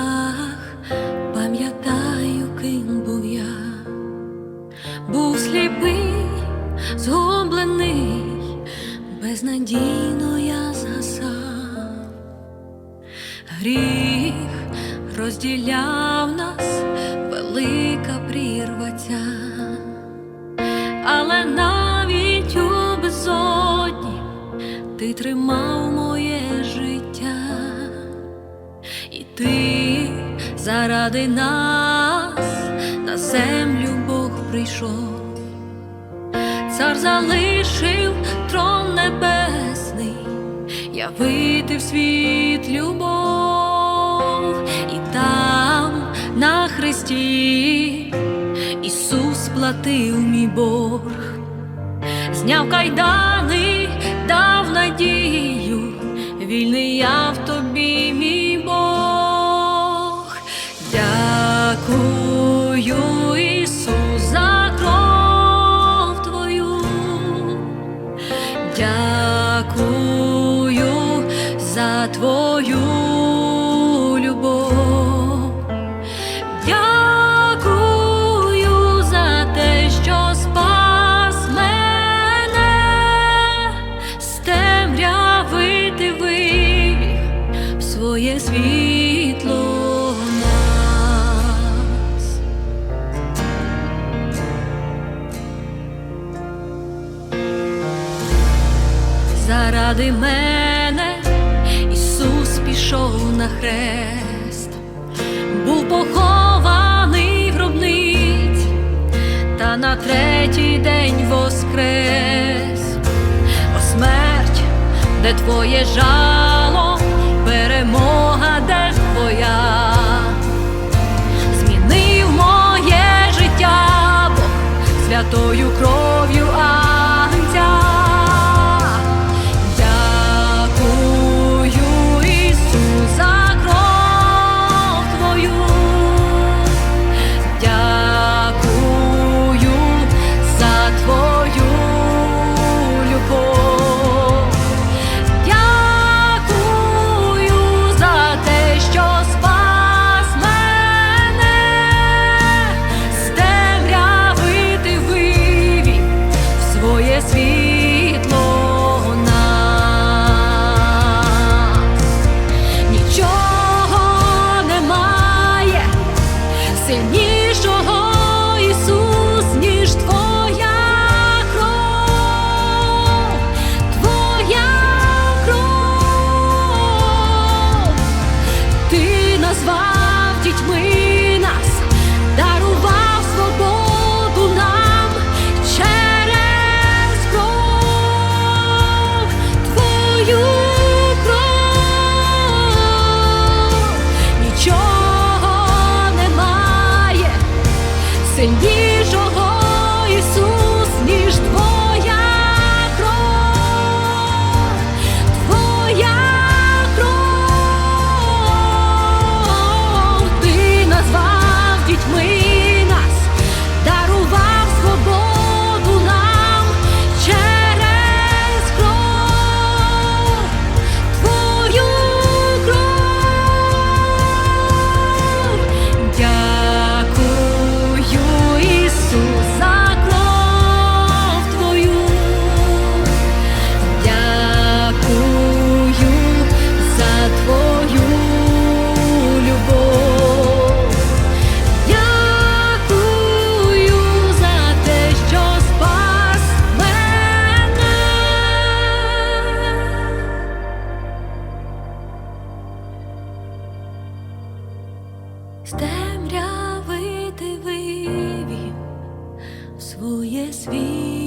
жив пам'ятаю, ким був я, був сліпий, згублений, безнадійно я згасав, гріх розділяв нас, велика прірва ця. Але навіть у безодні ти тримав моє життя, і ти заради нас. На землю Бог прийшов, цар залишив трон небесний, явити в світ любов, і там на хресті Ісус платив мій борг, зняв кайдани, дав надію, вільний Заради мене Ісус пішов на хрест, був похований в гробниці, та на третій день воскрес. О смерть, де твоє жало, Señor. з темряви ти вивів своє світ.